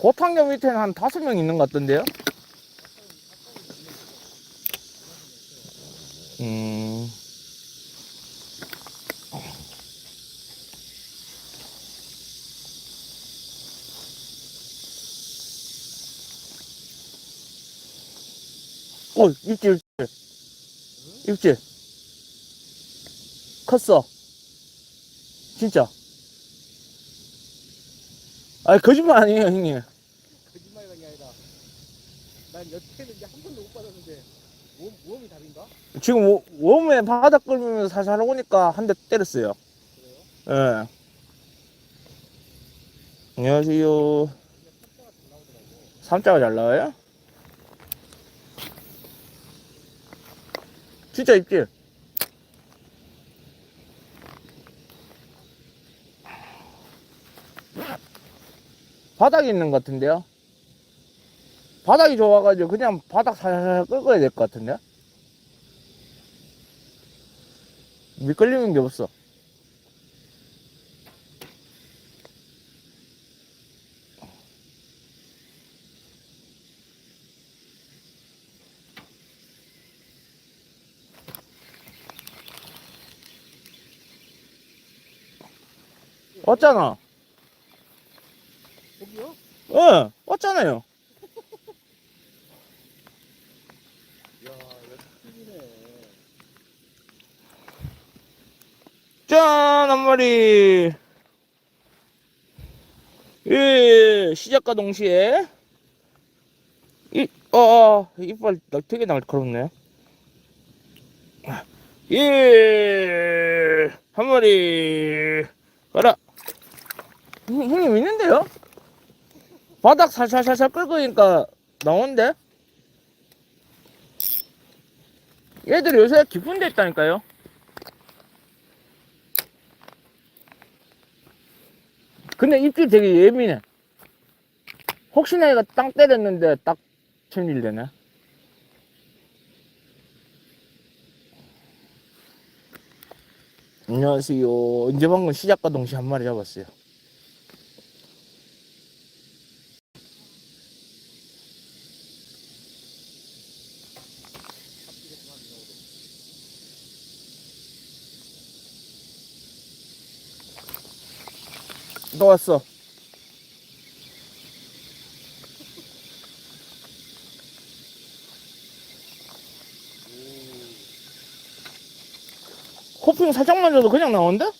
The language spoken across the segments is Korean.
고탕경 밑에는 한 다섯 명 있는 것 같던데요? 음. 어, 입질, 입질. 입질. 컸어. 진짜. 아 거짓말 아니에요, 형님. 난 여태는 이제 한 번도 못 받았는데 모험, 모험이 답인가? 지금 워- 웜에 바닥 끌면서 살살 오니까 한 대 때렸어요. 그래요? 예. 안녕하세요. 삼자가 잘 나와요? 진짜 입질. 바닥에 있는 것 같은데요? 바닥이 좋아가지고 그냥 바닥 살살 긁어야 될 것 같은데? 미끌리는 게 없어. 왔잖아. 거기요? 어, 왔잖아요. 이야 여태이네 짠! 한 마리. 예, 시작과 동시에. 이, 어, 어, 이빨 나- 되게 날카롭네. 예, 한 마리. 가라. 형- 형님 있는데요? 바닥 살살살살 긁으니까 나오는데? 얘들이 요새 깊은 데 있다니까요? 근데 입질 되게 예민해. 혹시나 얘가 땅 때렸는데 딱 챔질되네. 안녕하세요. 언제 방금 시작과 동시에 한 마리 잡았어요. 또 왔어. 호핑 살짝만 줘도 그냥 나오는데?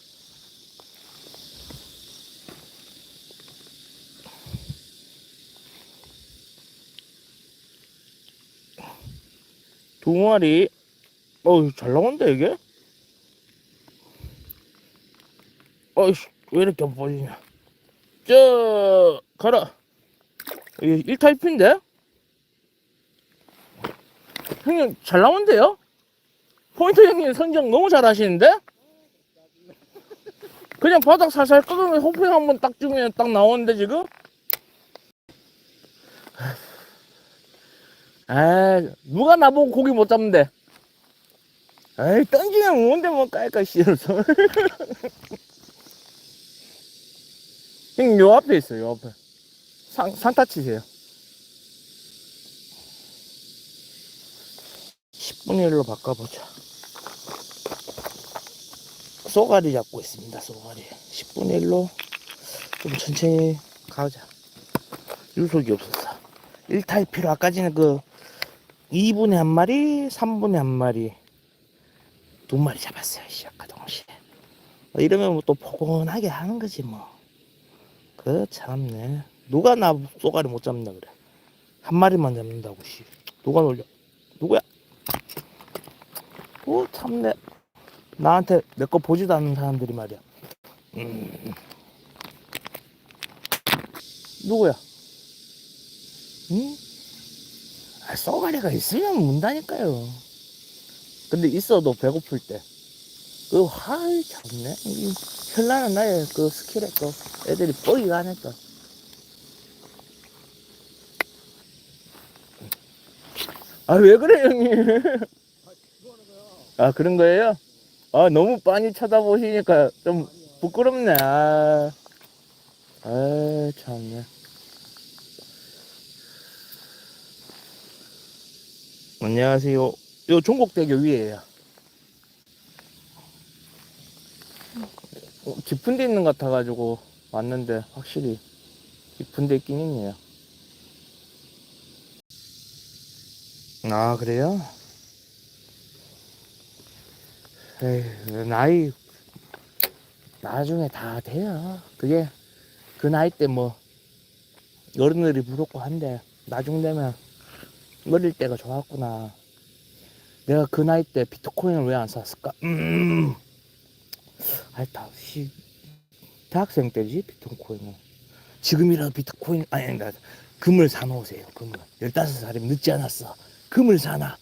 두 마리. 어우, 잘 나온다, 이게? 어이씨, 왜 이렇게 안 빠지냐. 저, 가라. 이게 1타입인데? 형님, 잘 나온대요? 포인트 형님 선정 너무 잘 하시는데? 그냥 바닥 살살 끄으면 호핑 한번 딱 주면 딱 나오는데 지금? 아 누가 나보고 고기 못 잡는데? 에이 던지면 뭔데 뭐 깔깔 씌어서 형님 요 앞에 있어요 요 앞에. 상, 산타 치세요. 10분의 1로 바꿔보자. 쏘가리 잡고 있습니다 쏘가리. 10분의 1로 좀 천천히 가자. 유속이 없었어 1타입 필요 아까지는 그 2분에 한 마리 3분에 한 마리 두 마리 잡았어요 시작과 동시에. 어, 이러면 뭐 또 포근하게 하는 거지 뭐 그 참네. 누가 나 쏘가리 못 잡는다 그래? 한 마리만 잡는다고 씨. 누가 놀려? 누구야? 오 참네. 나한테 내 거 보지도 않는 사람들이 말이야. 음. 누구야? 응? 아, 쏘가리가 있으면 문다니까요. 근데 있어도 배고플 때 그, 아이, 참네. 현란한 나의 그 스킬에 또 애들이 뽀이가 안네 또. 아, 왜 그래, 형님? 아, 그런 거예요? 아, 너무 빤히 쳐다보시니까 좀 부끄럽네. 아, 아 참네. 안녕하세요. 요 종곡대교 위에요. 깊은 데 있는 것 같아가지고 왔는데 확실히 깊은 데 있긴 있네요. 아 그래요? 에이, 나이 나중에 다 돼요. 그게 그 나이 때 뭐 어른들이 부럽고 한데 나중 되면 어릴 때가 좋았구나. 내가 그 나이 때 비트코인을 왜 안 샀을까? 음. 아이 다 시, 대학생 때지 비트코인은. 지금이라도 비트코인 아니 나 금을 사놓으세요. 금을 15살이면 늦지 않았어. 금을 사놔.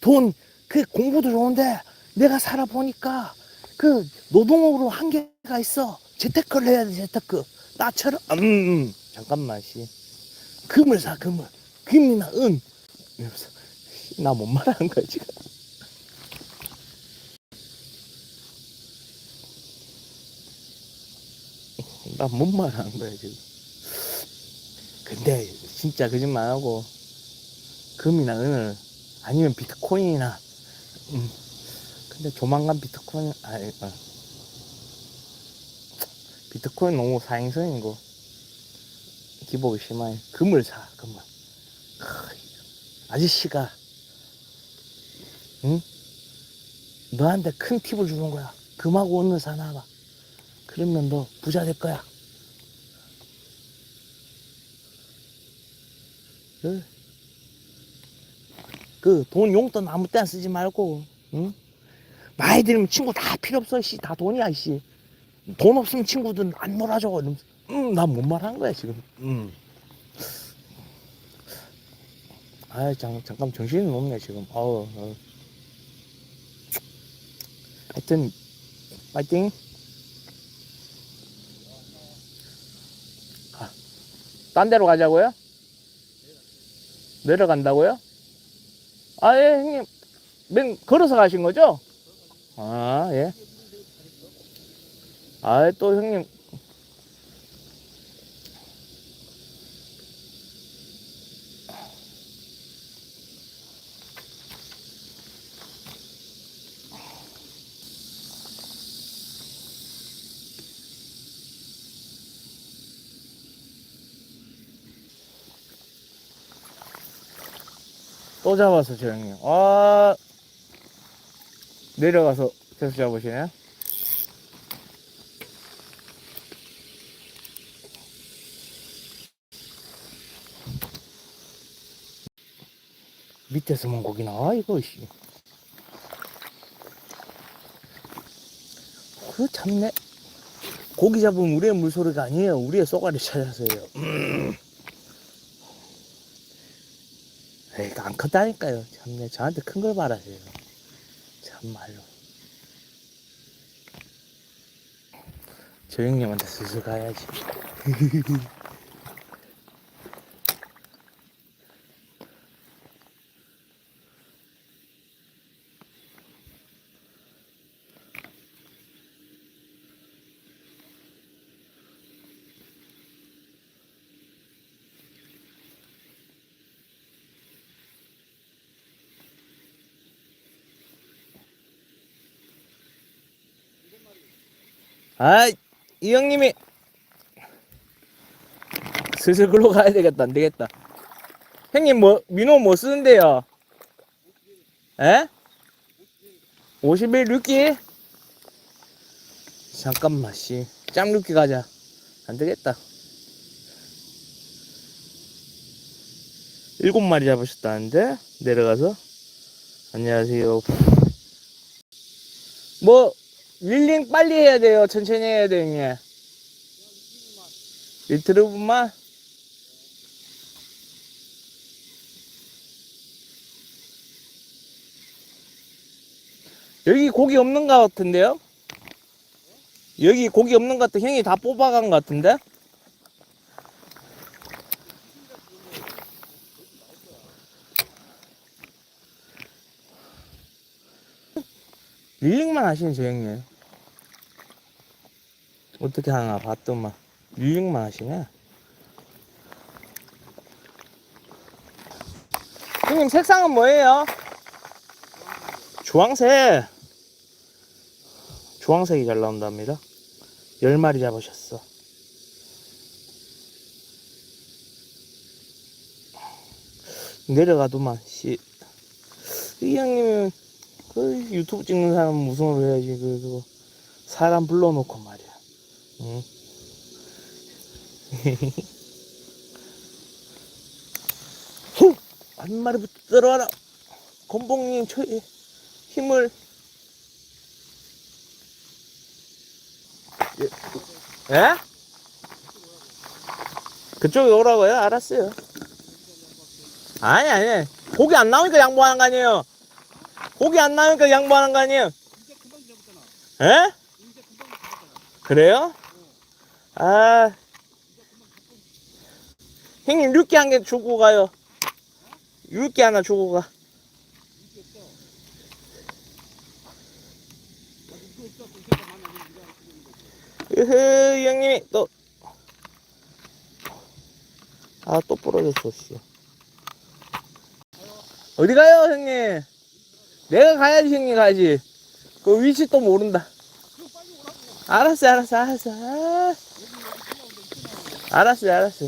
돈 그 공부도 좋은데 내가 살아보니까 그 노동으로 한계가 있어. 재테크를 해야 돼 재테크. 나처럼 음, 음. 잠깐만 씨. 금을 사 금을. 금이나 은. 이러면서 나못 말하는 거야 지금. 나못 말하는 거야 지금. 근데 진짜 거짓말 안 하고 금이나 은을 아니면 비트코인이나 음. 근데 조만간 비트코인 아니 어. 비트코인 너무 사행성이고 기복이 심하게 금을 사 금을 크, 아저씨가 응 너한테 큰 팁을 주는 거야 금하고 은을 사놔봐 그러면 너 부자 될 거야. 그돈 용돈 아무 때나 쓰지 말고 응? 나이 들면 친구 다 필요 없어 씨. 다 돈이야 씨. 돈 없으면 친구들 안 놀아줘. 이러면서 음난못 말하는 거야 지금. 음. 아 잠, 잠깐 정신이 없네 지금. 어우 어. 하여튼 파이팅 딴 데로 가자고요? 내려간다고요? 아, 예, 형님. 맨 걸어서 가신 거죠? 아, 예. 아, 또 형님. 또 잡았어, 저 형님. 아, 내려가서 계속 잡으시네. 밑에서 먼 고기 나와, 이거, 씨. 그 참네. 고기 잡으면 우리의 물소리가 아니에요. 우리의 쏘가리 찾아서요. 음. 에이, 안 컸다니까요. 참네. 저한테 큰 걸 바라세요. 참말로. 저 형님한테 슬슬 가야지. 아, 이 형님이 슬슬 글로 가야 되겠다. 안 되겠다. 형님 뭐 민호 뭐 쓰는데요? 에? 51 6기? 잠깐만 씨. 짱 6기 가자. 안 되겠다. 일곱 마리 잡으셨다는데 내려가서 안녕하세요. 뭐 릴링 빨리 해야 돼요. 천천히 해야 돼요, 형님. 리트르 분만? 여기 고기 없는 것 같은데요? 여기 고기 없는 것 같아. 형이 다 뽑아간 것 같은데? 릴링만 하시는 저 형님. 어떻게 하나 봤더만. 릴링만 하시네. 형님 색상은 뭐예요? 주황색. 주황색이 잘 나온답니다. 열 마리 잡으셨어. 내려가도만 씨. 이 형님은 그 유튜브 찍는 사람 무슨 을 해야지 그 그거 사람 불러놓고 말이야. 응? 후! 한 마리부터 들어와라. 곤봉님 저 힘을 예? 예? 그쪽에 오라고요? 알았어요. 아니 아니 고기 안 나오니까 양보하는 거 아니에요. 고기 안 나오니까 양보하는 거 아니에요. 잡았잖아. 예? 그래요? 아 형님 육개 한 개 주고 가요. 육개 하나 주고 가. 으흐 이 형님이 또 아 또 부러졌어 씨. 어디 가요 형님 내가 가야지 형님 가야지 그 위치 또 모른다. 알았어 알았어 알았어 아, 알았어 알았어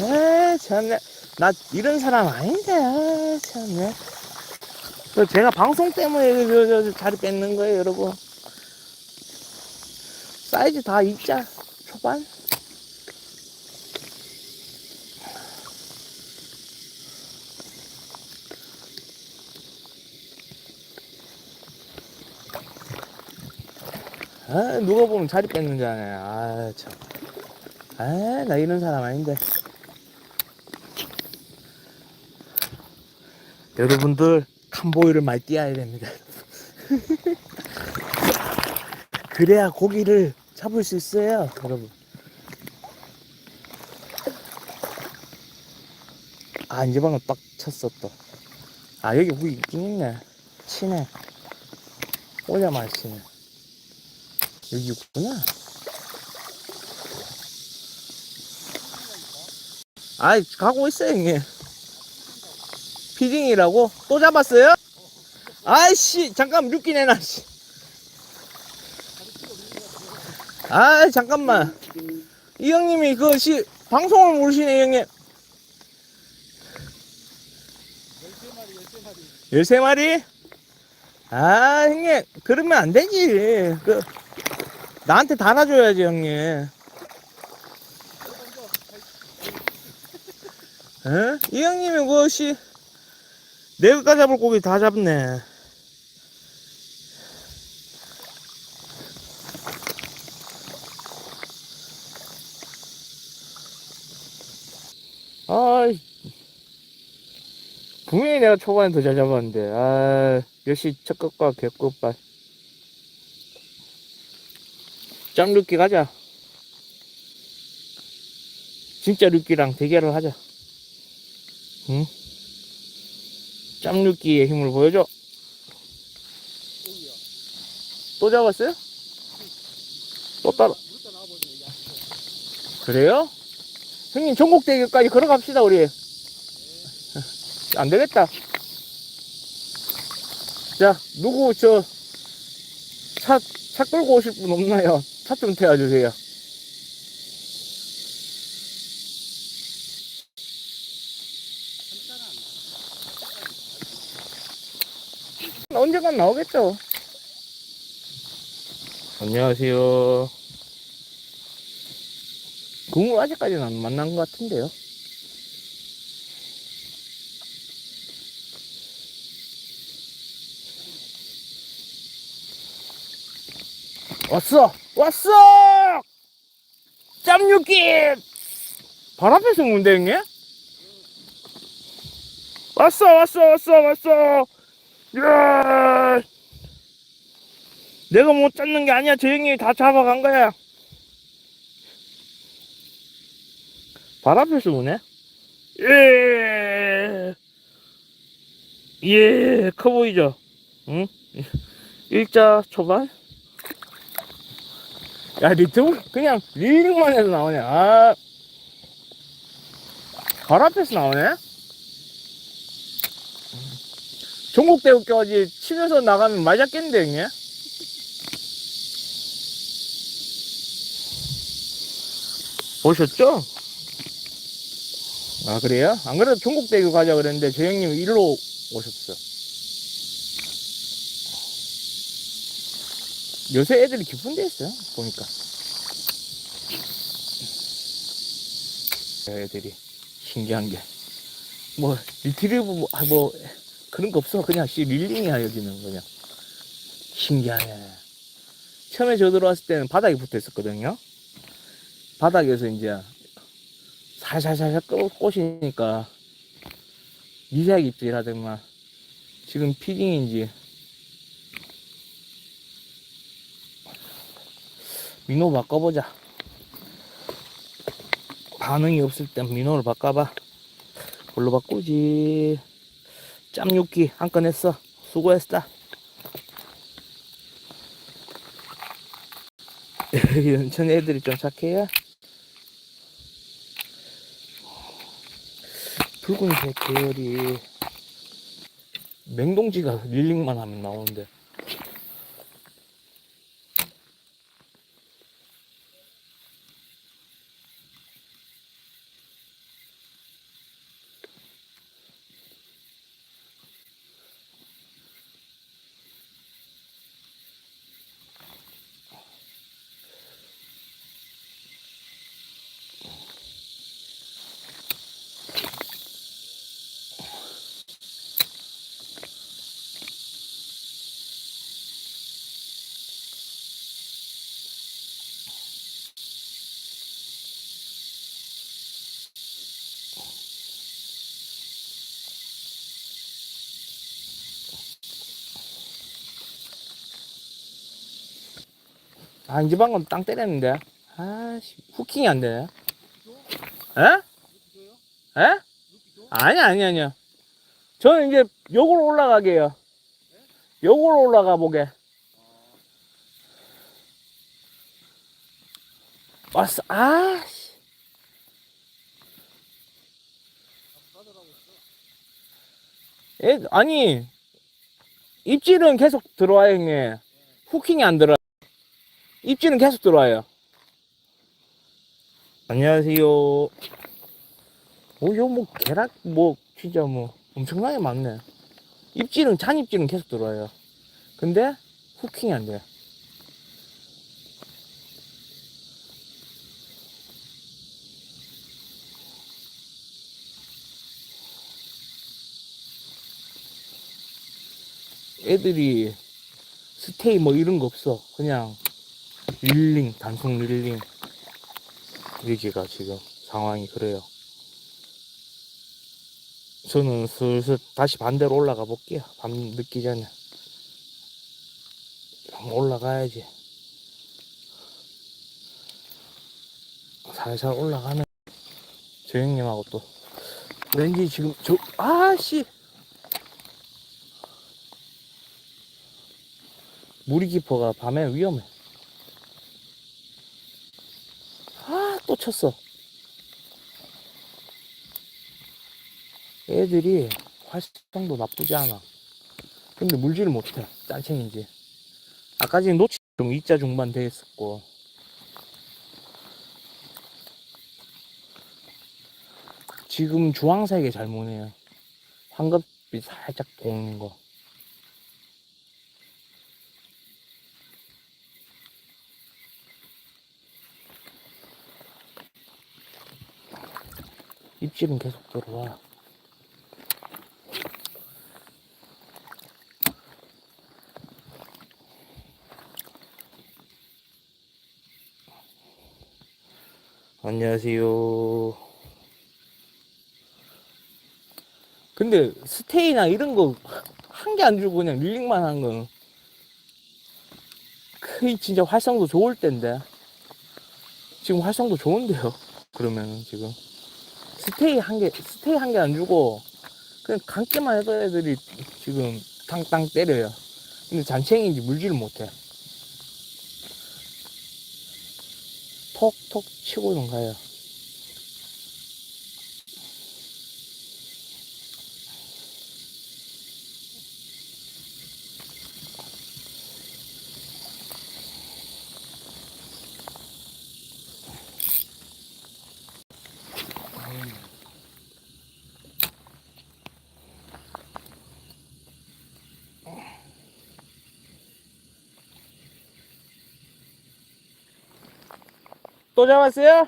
아 참네 나 이런 사람 아닌데 아, 참네 그 제가 방송 때문에 저, 저, 저 자리 뺏는 거예요 여러분. 사이즈 다 있자 초반. 아 누가 보면 자리 뺏는 줄 아네. 아 참 아 나 이런 사람 아닌데. 여러분들 캄보이를 많이 띄어야 됩니다. 그래야 고기를 잡을 수 있어요 여러분. 아 이제 방금 딱 쳤어 또 아 여기 고기 있긴 있네. 치네. 오자마자 치네. 여기 있구나 아이 가고 있어요 형님 피딩이라고? 또 잡았어요? 아이씨 잠깐 육기 내놔 씨. 아이 잠깐만 이 형님이 그 시 방송을 모르시네 이 형님 13마리, 13마리. 13마리? 아 형님 그러면 안 되지 그 나한테 달아줘야지 형님 어? 이 형님이 그것이 내가 잡을 고기 다 잡네. 아이. 분명히 내가 초반에 더 잘 잡았는데. 아 역시 첫 것과 개것과 짱육기 가자. 진짜 육기랑 대결을 하자 응? 짬육기의 힘을 보여줘. 또 잡았어요? 또 따라. 그래요? 형님 전국 대결까지 걸어갑시다 우리 안 되겠다 자 누구 저 차차 끌고 오실 분 없나요? 차 좀 태워주세요 언젠간 나오겠죠 안녕하세요 국물 아직까지는 안 만난 것 같은데요. 왔어! 왔어! 짬육기! 발 앞에서 문대 형님? 왔어, 왔어, 왔어, 왔어! 야! 내가 못 잡는 게 아니야. 저 형님이 다 잡아간 거야. 발 앞에서 오네? 예. 예, 커 보이죠? 응? 일자 초반? 야, 리트브 그냥 릴링만 해도 나오네. 아. 발 앞에서 나오네? 전국대회까지 치면서 나가면 맞았겠는데, 형님? 보셨죠? 아, 그래요? 안 그래도 전국대회 가자 그랬는데, 저 형님 일로 오셨어. 요새 애들이 깊은 데 있어요, 보니까. 애들이. 신기한 게. 뭐, 리트리브, 뭐, 아, 뭐, 그런 거 없어. 그냥 씨 릴링이야, 여기는 그냥. 신기하네. 처음에 저 들어왔을 때는 바닥에 붙어 있었거든요. 바닥에서 이제 살살살살 꼬시니까 미세하게 입질 하더만 지금 피딩인지 민호 바꿔보자. 반응이 없을 땐 민호를 바꿔봐. 뭘로 바꾸지? 짬육기 한 건 했어. 수고했어. 연천 애들이 좀 착해요. 붉은색 계열이 맹동지가 릴링만 하면 나오는데 아 이제 방금 땅 때렸는데? 아씨 후킹이 안 되네. 에? 에? 아니 아니 아니요. 저는 이제 요걸로 올라가게요. 요걸로 올라가 보게. 왔어. 아 씨. 에, 아니 입질은 계속 들어와요 형님. 후킹이 안 들어 입질은 계속 들어와요. 안녕하세요. 오, 요, 뭐, 계락, 뭐, 진짜 뭐, 엄청나게 많네. 입질은, 잔 입질은 계속 들어와요. 근데, 후킹이 안 돼. 애들이 스테이 뭐 이런 거 없어. 그냥 릴링, 단속 릴링. 여기가 지금 상황이 그래요. 저는 슬슬 다시 반대로 올라가 볼게요. 밤 늦기 전에. 올라가야지. 살살 올라가면 저 형님하고 또 왠지 지금 저 아씨 물이 깊어가 밤에 위험해. 쳤어. 애들이 활성도 나쁘지 않아. 근데 물질을 못해. 짠챙인지. 아까 전에 놓치 좀 2자 중반 돼 있었고. 지금 주황색에 잘 무네요. 황급빛 살짝 도는 거. 입질은 계속 들어와. 안녕하세요. 근데 스테이나 이런 거 한 개 안 주고 그냥 릴링만 한건 거의 진짜 활성도 좋을 텐데 지금 활성도 좋은데요. 그러면은 지금 스테이 한 개, 스테이 한 개 안 주고, 그냥 감기만 해도 애들이 지금 땅땅 때려요. 근데 잔챙이인지 물질을 못해. 톡톡 치고는 가요. 또 잡았어요?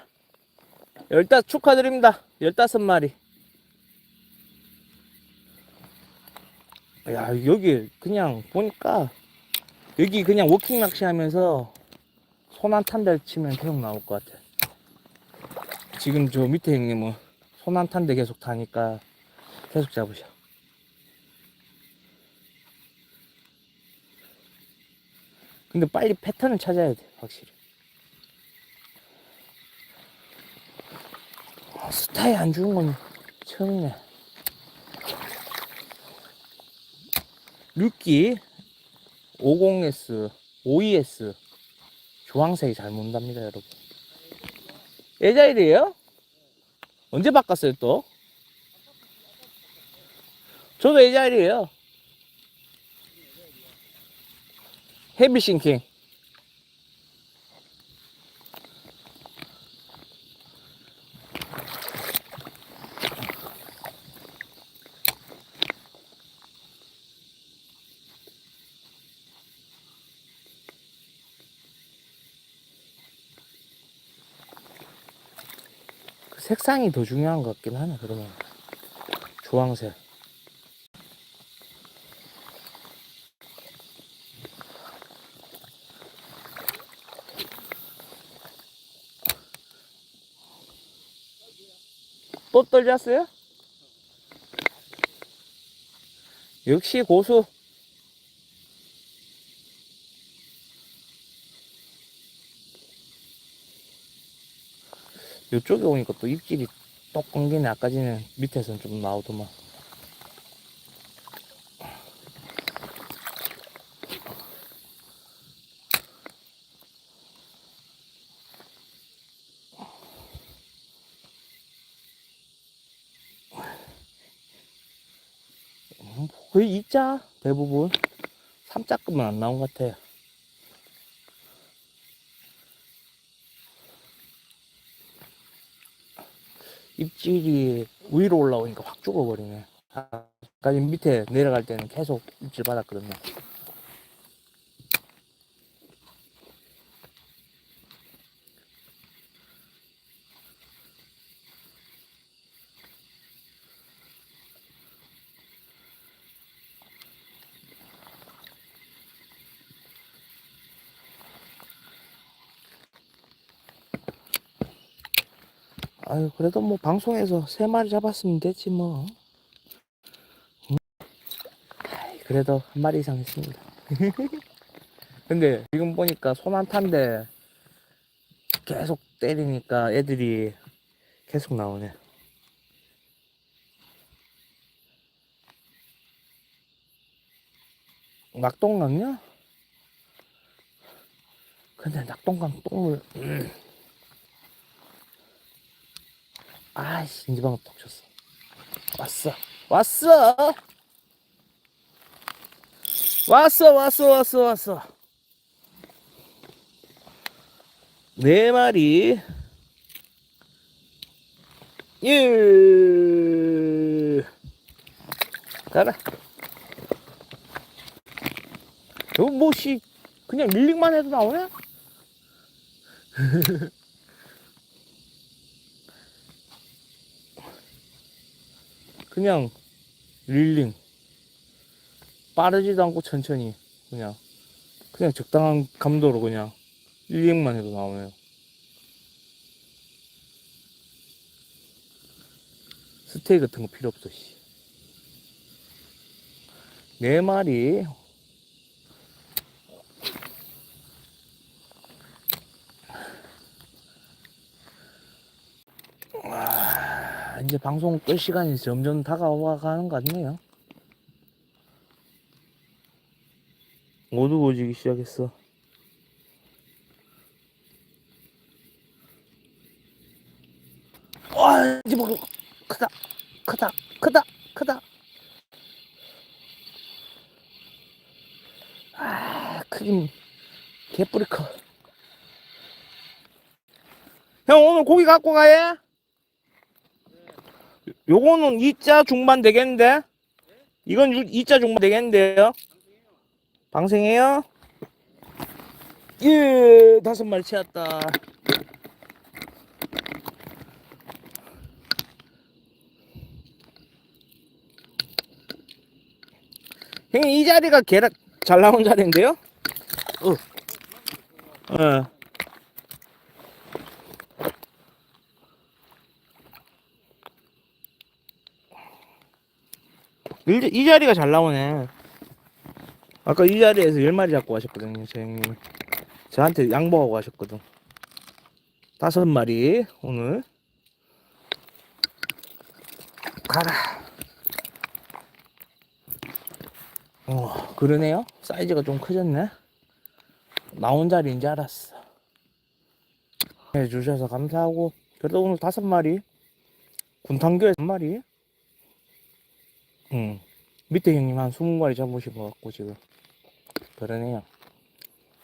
열다 축하드립니다. 열다섯 마리. 야, 여기 그냥 보니까 여기 그냥 워킹 낚시 하면서 손 한 탄대 치면 계속 나올 것 같아. 지금 저 밑에 형님은 손 한 탄대 계속 타니까 계속 잡으셔. 근데 빨리 패턴을 찾아야 돼, 확실히. 스타에 안 주는 건 처음이네. 류기 50S, 52S 주황색이 잘 문답니다, 여러분. 예자일이에요? 언제 바꿨어요, 또? 저도 예자일이에요. 헤비싱킹. 색상이 더 중요한 것 같긴 하네, 그러면. 주황색. 또 떨렸어요? 역시 고수. 이쪽에 오니까 또 입질이 똑 끊기네. 아까 전에 밑에서는 좀 나오더만. 음, 거의 2자 대부분 3자급은 안 나온 것 같아요. 입질이 위로 올라오니까 확 죽어버리네. 아까 밑에 내려갈 때는 계속 입질 받았거든요. 아유, 그래도 뭐 방송에서 세 마리 잡았으면 됐지 뭐. 그래도 한 마리 이상 했습니다. 근데 지금 보니까 손한 탄데 계속 때리니까 애들이 계속 나오네. 낙동강이야? 근데 낙동강 똥물 음. 아이씨 인지방울 톡 쳤어. 왔어. 왔어! 왔어 왔어 왔어 왔어. 네 마리. 예. 가라. 요 뭐씨 그냥 릴링만 해도 나오네 그냥 릴링 빠르지도 않고 천천히 그냥 그냥 적당한 감도로 그냥 릴링만 해도 나오네요 스테이 같은 거 필요 없어 씨. 네 마리 아, 이제 방송 끌 시간이 점점 다가와 가는 것 같네요. 어두워지기 시작했어. 와, 이제 뭐 크다, 크다, 크다, 크다. 아, 크긴 개뿌리 커. 형 오늘 고기 갖고 가요? 요거는 2자 중반 되겠는데? 이건 2자 중반 되겠는데요? 방생해요? 예, 다섯 마리 채웠다. 형님, 이 자리가 계락 잘 나온 자리인데요? 어. 어. 이, 이 자리가 잘 나오네. 아까 이 자리에서 열 마리 잡고 가셨거든요, 저 형님. 저한테 양보하고 가셨거든. 다섯 마리 오늘 가라. 어, 그러네요. 사이즈가 좀 커졌네. 나온 자리인 줄 알았어. 해주셔서 감사하고, 그래도 오늘 다섯 마리, 군탄교에 한 마리, 응. 밑에 형님 한 20마리 잡으신 것 같고, 지금. 그러네요.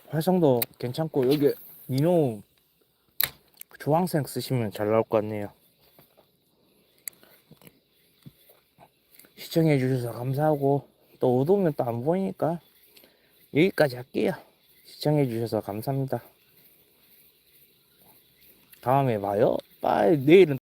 활성도 괜찮고, 여기 민호 주황색 쓰시면 잘 나올 것 같네요. 시청해 주셔서 감사하고, 또 어두우면 또 안 보이니까 여기까지 할게요. 시청해 주셔서 감사합니다. 다음에 봐요. 빠이. 내일은